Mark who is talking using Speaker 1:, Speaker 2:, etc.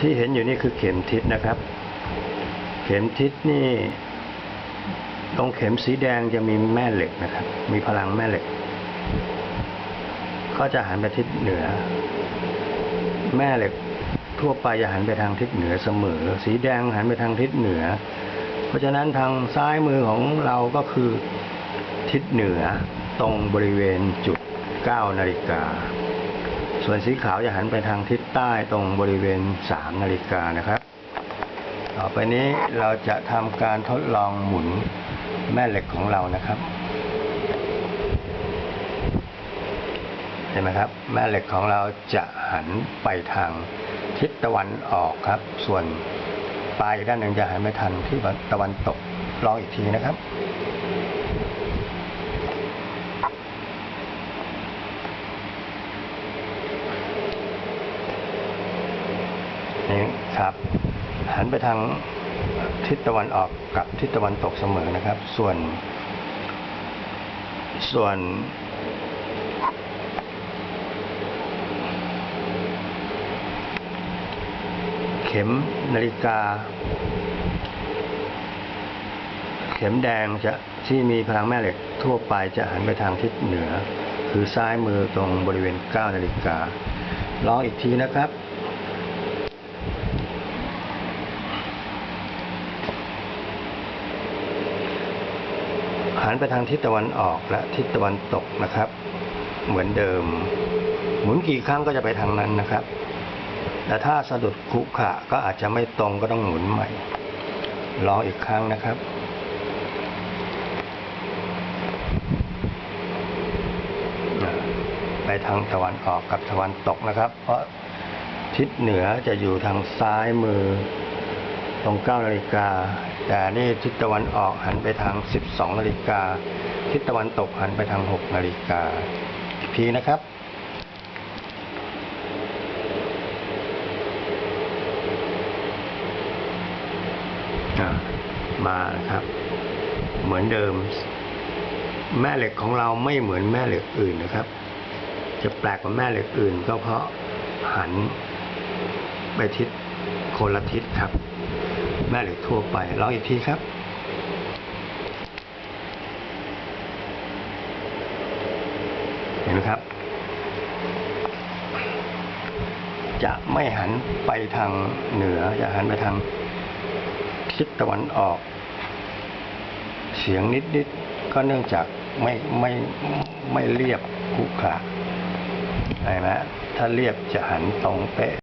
Speaker 1: ที่เห็นอยู่นี่คือเข็มทิศนะครับ เข็มทิศนี่ตรงเข็มสีแดงจะมีแม่เหล็กนะครับ มีพลังแม่เหล็ก ก็จะหันไปทิศเหนือ แม่เหล็กทั่วไปจะหันไปทางทิศเหนือเสมอ สีแดงหันไปทางทิศเหนือ เพราะฉะนั้นทางซ้ายมือของเราก็คือทิศเหนือตรงบริเวณจุด 9 นาฬิกา ส่วนสีขาวจะหันไปทางทิศใต้ตรงบริเวณ 3 นาฬิกานะครับ ต่อไปนี้เราจะทำการทดลองหมุนแม่เหล็กของเรานะครับเห็นไหมครับ แม่เหล็กของเราจะหันไปทางทิศตะวันออกครับ ส่วนปลายด้านหนึ่งจะหันไปทางที่ตะวันตกลองอีกทีนะครับ นี่ ครับ หันไปทางทิศตะวันออกกับทิศตะวันตกเสมอนะครับ ส่วน ส่วน เข็มนาฬิกา เข็มแดงจะที่มีพลังแม่เหล็กทั่วไปจะหันไปทางทิศเหนือ คือซ้ายมือตรงบริเวณ 9 นาฬิกาลองอีกทีนะครับ หันไปทางทิศตะวันออกและทิศตะวันตกนะครับ เหมือนเดิม หมุนกี่ครั้งก็จะไปทางนั้นนะครับ แต่ถ้าสะดุดขรุขะก็อาจจะไม่ตรงก็ต้องหมุนใหม่ลองอีกครั้งนะครับไปทางตะวันออกกับตะวันตกนะครับ เพราะทิศเหนือจะอยู่ทางซ้ายมือ ตรง9นาฬิกา แต่นี่ทิศตะวันออกหันไปทาง 12นาฬิกา ทิศตะวันตกหันไปทาง 6นาฬิกาอีนะครับมาครับ เหมือนเดิม แม่เหล็กของเราไม่เหมือนแม่เหล็กอื่นนะครับ จะแปลกกว่าแม่เหล็กอื่น ก็เพราะหันไปทิศคนละทิศครับ แม่เหล็กทั่วไปลองอีกทีครับเห็นไหมครับ จะไม่หันไปทางเหนือจะหันไปทางทิศตะวันออก เฉียงนิดๆก็เนื่องจากไม่ไม่ไม่เรียบขรุขะเห็นไหมถ้าเรียบจะหันตรงเป๊ะ